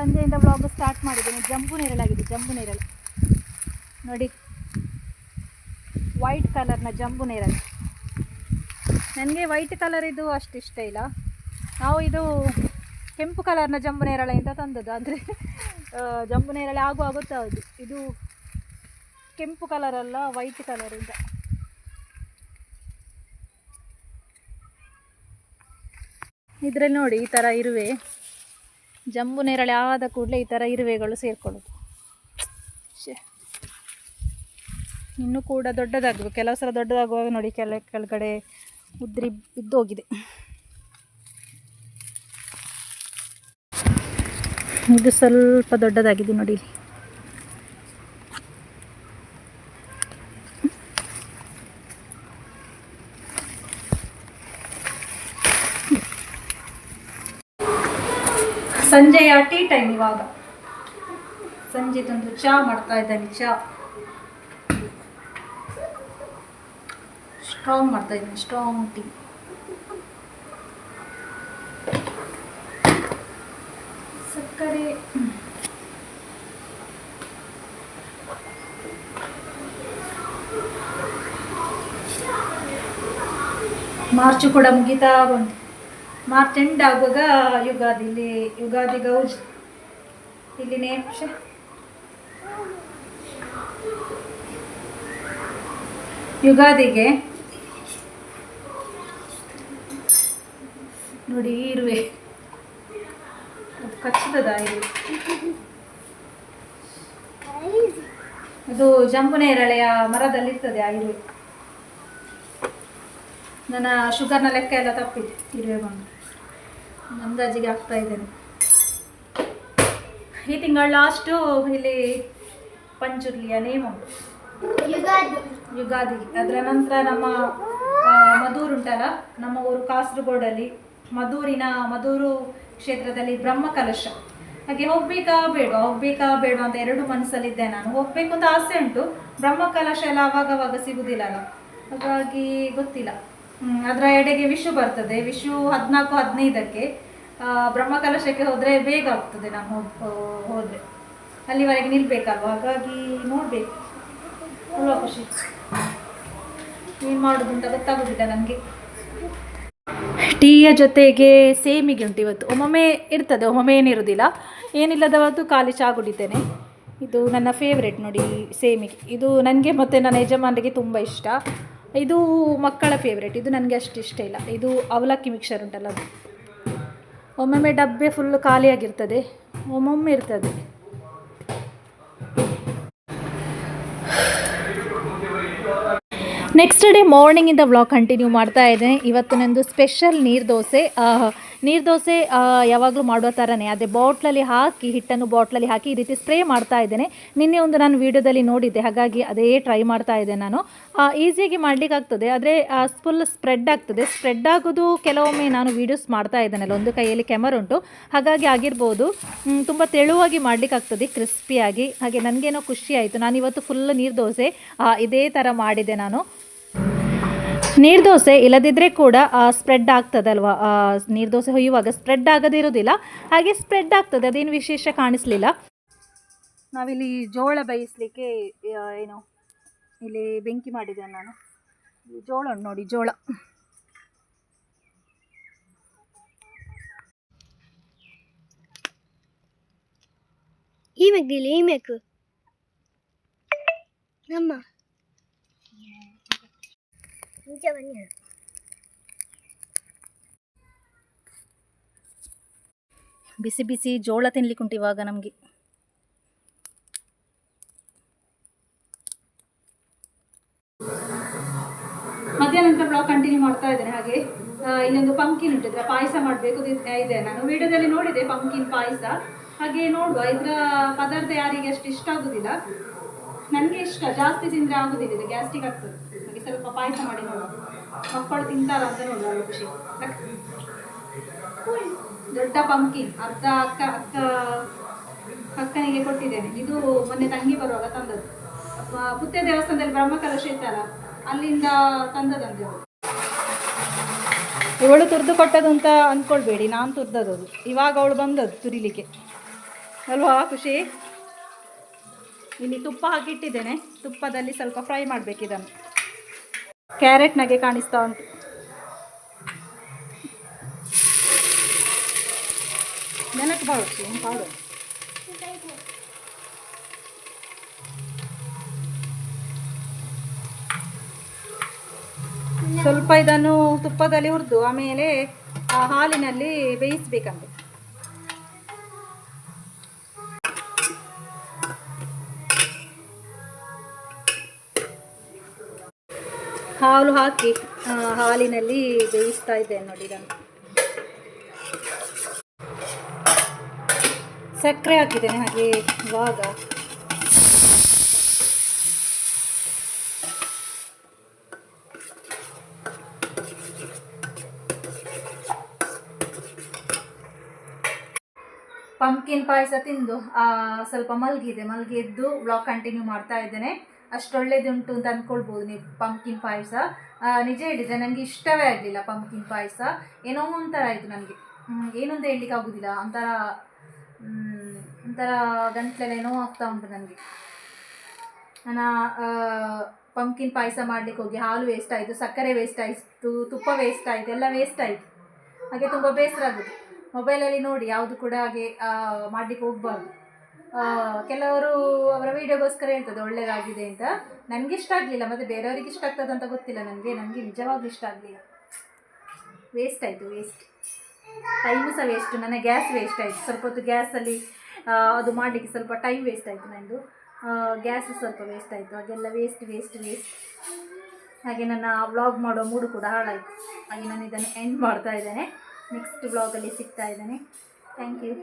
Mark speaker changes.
Speaker 1: ಸಂಜೆಯಿಂದ blog start ಮಾಡಿದ್ದೇನೆ. ಜಂಬು ನೇರಳಾಗಿದೆ ಜಂಬು ನೇರಳೆ ನೋಡಿ ವೈಟ್ ಕಲರ್ನ ಜಂಬು ನೇರಳೆ ನನಗೆ ವೈಟ್ ಕಲರ್ ಇದು ಅಷ್ಟು ಇಷ್ಟ ಇಲ್ಲ. ನಾವು ಇದು ಕೆಂಪು ಕಲರ್ನ ಜಂಬು ನೇರಳೆ ಅಂತ ತಂದದ್ದು. ಅಂದರೆ ಜಂಬು ನೇರಳೆ ಆಗು ಆಗುತ್ತಾ ಹೌದು. ಇದು ಕೆಂಪು ಕಲರ್ ಅಲ್ಲ ವೈಟ್ ಕಲರ್ ಅಂತ ಇದರಲ್ಲಿ ನೋಡಿ, ಈ ಥರ ಇರುವೆ. ಜಂಬು ನೇರಳೆ ಆದ ಕೂಡಲೇ ಈ ಥರ ಇರುವೆಗಳು ಸೇರ್ಕೊಳ್ಳೋದು. ಇನ್ನೂ ಕೂಡ ದೊಡ್ಡದಾಗಬೇಕು. ಕೆಲವು ಸಲ ದೊಡ್ಡದಾಗುವಾಗ ನೋಡಿ ಕೆಲ, ಕೆಳಗಡೆ ಉದ್ರಿ ಬಿದ್ದೋಗಿದೆ. ಇದು ಸ್ವಲ್ಪ ದೊಡ್ಡದಾಗಿದೆ ನೋಡಿ ಸಂಜೆಯ ಟೀ ಟೈಮ್ ಇವಾಗ. ಸಂಜೆ ತಂದು ಚಹಾ ಮಾಡ್ತಾ ಇದ್ದಾನೆ, ಚಾ. ಸ್ಟ್ರಾಂಗ್ ಮಾಡ್ತಾ ಇದ್ದೀನಿ, ಸ್ಟ್ರಾಂಗ್ ಟೀ. ಸಕ್ಕರೆ. ಮಾರ್ಚು ಕೂಡ ಮುಗಿತಾ ಬಂತು. ಮಾರ್ಚ್ ಎಂಡ್ ಆಗುವಾಗ ಯುಗಾದಿ, ಇಲ್ಲಿ ಯುಗಾದಿ ಗೌಜ್. ಇಲ್ಲಿ ನೇಮ್ಶ ಯುಗಾದಿಗೆ ನೋಡಿ ಇರುವೆ. ಅದು ಕಚ್ಚಿದದ ಇರುವೆ ಅದು ಜಂಬುನೇರಳೆಯ ಮರದಲ್ಲಿರ್ತದೆ ಆ ಇರುವೆ. ನನ್ನ ಶುಗರ್ನ ಲೆಕ್ಕ ಎಲ್ಲ ತಪ್ಪಿದೆ, ಇರುವೆ ಬಂದು. ಅಂದಾಜಿಗೆ ಆಗ್ತಾ ಇದ್ದೇನೆ ಈ ತಿಂಗಳ ಲಾಸ್ಟು ಇಲ್ಲಿ ಪಂಚುರ್ಲಿಯ ನೇಮ. ಯುಗಾದಿ. ಯುಗಾದಿ. ಅದರ ನಂತರ ನಮ್ಮ ಮಧೂರು ಉಂಟಲ್ಲ? ನಮ್ಮ ಊರು ಕಾಸರಗೋಡಲ್ಲಿ. ಮಧೂರಿನ ಮಧೂರು ಕ್ಷೇತ್ರದಲ್ಲಿ ಬ್ರಹ್ಮ ಕಲಶ ಹಾಗೆ ಹೋಗ್ಬೇಕಾ ಬೇಡ ಹೋಗ್ಬೇಕಾ ಬೇಡ ಅಂತ ಎರಡು ಮನಸ್ಸಲ್ಲಿದ್ದೆ ನಾನು. ಹೋಗ್ಬೇಕು ಅಂತ ಆಸೆ ಉಂಟು. ಬ್ರಹ್ಮ ಕಲಶ ಎಲ್ಲ ಅವಾಗವಾಗ ಸಿಗುದಿಲ್ಲ ಅಲ್ಲ ಹಾಗಾಗಿ ಗೊತ್ತಿಲ್ಲ. ಹ್ಮ್, ಅದರ ಎಡೆಗೆ ವಿಶು ಬರ್ತದೆ. ವಿಶು ಹದಿನಾಲ್ಕು ಹದಿನೈದಕ್ಕೆ. ಬ್ರಹ್ಮ ಕಲಶಕ್ಕೆ ಹೋದರೆ ಬೇಗ ಆಗ್ತದೆ ನಾನು ಹೋದರೆ. ಅಲ್ಲಿವರೆಗೆ ನಿಲ್ಬೇಕಲ್ವ? ಹಾಗಾಗಿ ನೋಡಬೇಕು. ಅಲ್ವಾ ಖುಷಿ. ಏನು ಮಾಡೋದು ಅಂತ ಗೊತ್ತಾಗೋದಿಲ್ಲ ನನಗೆ ಟೀಯ ಜೊತೆಗೆ ಸೇಮಿಗೆ ಉಂಟು ಇವತ್ತು. ಒಮ್ಮೊಮ್ಮೆ ಇರ್ತದೆ, ಒಮ್ಮೊಮ್ಮೆ ಏನಿರೋದಿಲ್ಲ ಏನಿಲ್ಲದವತ್ತು ಖಾಲಿ ಚಹಾ ಕುಡಿತೇನೆ. ಇದು ನನ್ನ ಫೇವ್ರೆಟ್ ನೋಡಿ ಸೇಮಿಗೆ. ಇದು ನನಗೆ ಮತ್ತು ನನ್ನ ಯಜಮಾನರಿಗೆ ತುಂಬ ಇಷ್ಟ. ಇದು ಮಕ್ಕಳ ಫೇವ್ರೆಟ್ ಇದು ನನಗೆ ಅಷ್ಟು ಇಷ್ಟ ಇಲ್ಲ. ಇದು ಅವಲಕ್ಕಿ ಮಿಕ್ಸರ್ ಉಂಟಲ್ಲ ಅದು. ಒಮ್ಮೊಮ್ಮೆ ಡಬ್ಬೆ ಫುಲ್ ಖಾಲಿಯಾಗಿರ್ತದೆ. ಒಮ್ಮೊಮ್ಮೆ ಇರ್ತದೆ. ನೆಕ್ಸ್ಟ್ ಡೇ ಮಾರ್ನಿಂಗಿಂದ ವ್ಲಾಗ್ ಕಂಟಿನ್ಯೂ ಮಾಡ್ತಾ ಇದ್ದೇನೆ. ಇವತ್ತು ನಂದು ಸ್ಪೆಷಲ್ ನೀರು ದೋಸೆ. ನೀರು ದೋಸೆ ಯಾವಾಗಲೂ ಮಾಡುವ ಥರನೇ ಅದೇ ಬಾಟ್ಲಲ್ಲಿ ಹಾಕಿ, ಹಿಟ್ಟನ್ನು ಬಾಟ್ಲಲ್ಲಿ ಹಾಕಿ ಈ ರೀತಿ ಸ್ಪ್ರೇ ಮಾಡ್ತಾ ಇದ್ದೇನೆ. ನಿನ್ನೆ ಒಂದು ನಾನು ವೀಡಿಯೋದಲ್ಲಿ ನೋಡಿದ್ದೆ, ಹಾಗಾಗಿ ಅದೇ ಟ್ರೈ ಮಾಡ್ತಾ ಇದ್ದೆ ನಾನು. ಈಸಿಯಾಗಿ ಮಾಡ್ಲಿಕ್ಕೆ ಆಗ್ತದೆ, ಆದರೆ ಫುಲ್ ಸ್ಪ್ರೆಡ್ ಆಗ್ತದೆ. ಸ್ಪ್ರೆಡ್ ಆಗೋದು ಕೆಲವೊಮ್ಮೆ ನಾನು ವೀಡಿಯೋಸ್ ಮಾಡ್ತಾ ಇದ್ದೇನಲ್ಲ, ಒಂದು ಕೈಯಲ್ಲಿ ಕ್ಯಾಮರ ಉಂಟು. ಹಾಗಾಗಿ ಆಗಿರ್ಬೋದು ತುಂಬ ತೆಳುವಾಗಿ ಮಾಡ್ಲಿಕ್ಕೆ ಆಗ್ತದೆ ಕ್ರಿಸ್ಪಿಯಾಗಿ ಹಾಗೆ ನನಗೇನೋ ಖುಷಿ ಆಯಿತು. ನಾನು ಇವತ್ತು ಫುಲ್ ನೀರು ದೋಸೆ ಇದೇ ಥರ ಮಾಡಿದೆ ನಾನು. ನೀರು ದೋಸೆ ಇಲ್ಲದಿದ್ದರೆ ಕೂಡ ಸ್ಪ್ರೆಡ್ ಆಗ್ತದಲ್ವ? ನೀರು ದೋಸೆ ಹೊಯ್ಯುವಾಗ ಸ್ಪ್ರೆಡ್ ಆಗದಿರೋದಿಲ್ಲ ಹಾಗೆ ಸ್ಪ್ರೆಡ್ ಆಗ್ತದೆ, ಅದೇನು ವಿಶೇಷ ಕಾಣಿಸ್ಲಿಲ್ಲ. ನಾವಿಲ್ಲಿ ಜೋಳ ಬೇಯಿಸ್ಲಿಕ್ಕೆ ಏನು, ಇಲ್ಲಿ ಬೆಂಕಿ ಮಾಡಿದ್ದೇನೆ ನಾನು. ಜೋಳ ನೋಡಿ, ಜೋಳ.
Speaker 2: ಈ ಮಗ್ಗಿಲಿ, ಈ ಮೇಕು ನಮ್ಮ ನಿಜ ಬನ್ನಿ
Speaker 1: ಬಿಸಿ ಬಿಸಿ ಜೋಳ ತಿನ್ಲಿಕ್ಕುಂಟು ಇವಾಗ ನಮಗೆ ನಂತರ ಬ್ಲಾಗ್ ಕಂಟಿನ್ಯೂ ಮಾಡ್ತಾ ಇದ್ದೇನೆ ಹಾಗೆ. ಆ, ಇಲ್ಲೊಂದು ಪಂಕಿನ್ ಉಂಟಿದ್ರೆ ಪಾಯಸ ಮಾಡಬೇಕು ಇದೆ ನಾನು. ವಿಡಿಯೋದಲ್ಲಿ ನೋಡಿದೆ ಪಂಕಿನ್ ಪಾಯಸ. ಹಾಗೆ ನೋಡುವ ಇದರ ಪದಾರ್ಥ ಯಾರಿಗೆ ಅಷ್ಟು ಇಷ್ಟ ಆಗುದಿಲ್ಲ. ನನಗೆ ಇಷ್ಟ, ಜಾಸ್ತಿ ತಿಂದರೆ ಆಗುದಿಲ್ಲ, ಇದು ಗ್ಯಾಸ್ಟಿಕ್ ಆಗ್ತದೆ. ನನಗೆ ಸ್ವಲ್ಪ ಪಾಯಸ ಮಾಡಿ ನೋಡೋದು ಮಕ್ಕಳು ತಿಂತಾರ ಅಂತ ನೋಡೋದು ಖುಷಿ. ದೊಡ್ಡ ಪಂಕಿನ್ ಅರ್ಧ ಅಕ್ಕ ಅಕ್ಕ, ಅಕ್ಕನಿಗೆ ಕೊಟ್ಟಿದ್ದೇನೆ. ಇದು ಮೊನ್ನೆ ತಂಗಿ ಬರುವಾಗ ತಂದದ್ದು. ಪುತ್ತೆ ದೇವಸ್ಥಾನದಲ್ಲಿ ಬ್ರಹ್ಮಕಲಶ ಇತ್ತಲ್ಲ, ಅಲ್ಲಿಂದ ತಂದದಂತೆ. ಇವಳು ತುರಿದು ಕೊಟ್ಟದು ಅಂತ ಅಂದ್ಕೊಳ್ಬೇಡಿ ನಾನು ತುರ್ದದ್ದು ಇವಾಗ ಅವಳು ಬಂದದ್ದು ತುರಿಲಿಕ್ಕೆ. ಅಲ್ವಾ ಖುಷಿ? ಇಲ್ಲಿ ತುಪ್ಪ ಹಾಕಿಟ್ಟಿದ್ದೇನೆ. ತುಪ್ಪದಲ್ಲಿ ಸ್ವಲ್ಪ ಫ್ರೈ ಮಾಡಬೇಕು ಇದನ್ನು. ಕ್ಯಾರೆಟ್ನಾಗೆ ಕಾಣಿಸ್ತಾ ಉಂಟು. ನೆನಕ್ಕೆ ಬಾಳು ಬಾಡು ಸ್ವಲ್ಪ ಇದನ್ನು ತುಪ್ಪದಲ್ಲಿ ಹುರಿದು ಆಮೇಲೆ ಹಾಲಿನಲ್ಲಿ ಬೇಯಿಸ್ಬೇಕಂತೆ. ಹಾಲು ಹಾಕಿ ಹಾಲಿನಲ್ಲಿ ಬೇಯಿಸ್ತಾ ಇದ್ದೇನೆ ನೋಡಿ ನಾನು. ಸಕ್ಕರೆ ಹಾಕಿದ್ದೇನೆ, ಹಾಗೆ ಇವಾಗ. ಪಂಪ್ಕಿನ್ ಪಾಯಸ ತಿಂದು ಸ್ವಲ್ಪ ಮಲ್ಗಿದೆ, ಮಲ್ಗಿದ್ದು ಬ್ಲಾಗ್ ಕಂಟಿನ್ಯೂ ಮಾಡ್ತಾ ಇದ್ದೇನೆ. ಅಷ್ಟು ಒಳ್ಳೇದುಂಟು ಅಂತ ಅಂದ್ಕೊಳ್ಬೋದು ನೀವು ಪಂಪ್ಕಿನ್ ಪಾಯಸ. ನಿಜ ಹೇಳಿದರೆ ನನಗೆ ಇಷ್ಟವೇ ಆಗಲಿಲ್ಲ ಪಂಪ್ಕಿನ್ ಪಾಯಸ. ಏನೋ ಒಂಥರ ಆಯಿತು ನನಗೆ. ಏನು ಅಂತ ಹೇಳಲಿಕ್ಕೆ ಆಗೋದಿಲ್ಲ. ಒಂಥರ ಒಂಥರ ಗಂಟ್ಲೆಲ್ಲ ಏನೋ ಆಗ್ತಾ ಉಂಟು ನನಗೆ ನಾನು ಪಂಪ್ಕಿನ್ ಪಾಯಸ ಮಾಡಲಿಕ್ಕೆ ಹೋಗಿ ಹಾಲು ವೇಸ್ಟ್ ಆಯಿತು, ಸಕ್ಕರೆ ವೇಸ್ಟ್ ಆಯಿತು, ತುಪ್ಪ ವೇಸ್ಟ್ ಆಯಿತು, ಎಲ್ಲ ವೇಸ್ಟ್ ಆಯಿತು. ಹಾಗೆ ತುಂಬ ಬೇಸರ ಆಗೋದು. ಮೊಬೈಲಲ್ಲಿ ನೋಡಿ ಯಾವುದು ಕೂಡ ಹಾಗೆ ಮಾಡಲಿಕ್ಕೆ ಹೋಗಬಾರ್ದು. ಕೆಲವರು ಅವರ ವೀಡಿಯೋಗೋಸ್ಕರ ಹೇಳ್ತದೆ ಒಳ್ಳೆಯದಾಗಿದೆ ಅಂತ. ನನಗೆ ಇಷ್ಟ ಆಗಲಿಲ್ಲ, ಮತ್ತು ಬೇರೆಯವರಿಗೆ ಇಷ್ಟ ಆಗ್ತದೆ ಅಂತ ಗೊತ್ತಿಲ್ಲ ನನಗೆ. ನನಗೆ ನಿಜವಾಗ್ಲೂ ಇಷ್ಟ ಆಗಲಿಲ್ಲ. ವೇಸ್ಟ್ ಆಯಿತು ವೇಸ್ಟ್ ಟೈಮು ಸಹ ವೇಸ್ಟ್ ನನ್ನ ಗ್ಯಾಸ್ ವೇಸ್ಟ್ ಆಯಿತು. ಸ್ವಲ್ಪ ಹೊತ್ತು ಗ್ಯಾಸಲ್ಲಿ ಅದು ಮಾಡಲಿಕ್ಕೆ ಸ್ವಲ್ಪ ಟೈಮ್ ವೇಸ್ಟ್ ಆಯಿತು ನಂದು. ಗ್ಯಾಸ್ ಸ್ವಲ್ಪ ವೇಸ್ಟ್ ಆಯಿತು. ಅದೆಲ್ಲ ವೇಸ್ಟ್ ವೇಸ್ಟ್ ವೇಸ್ಟ್ ಹಾಗೆ ನನ್ನ ವ್ಲಾಗ್ ಮಾಡೋ ಮೂಡು ಕೂಡ ಹಾಳಾಯಿತು. ಹಾಗೆ ನಾನು ಇದನ್ನು ಎಂಡ್ ಮಾಡ್ತಾ ಇದ್ದೇನೆ. ನೆಕ್ಸ್ಟ್ ವ್ಲಾಗಲ್ಲಿ ಸಿಗ್ತಾ ಇದ್ದೇನೆ. Thank you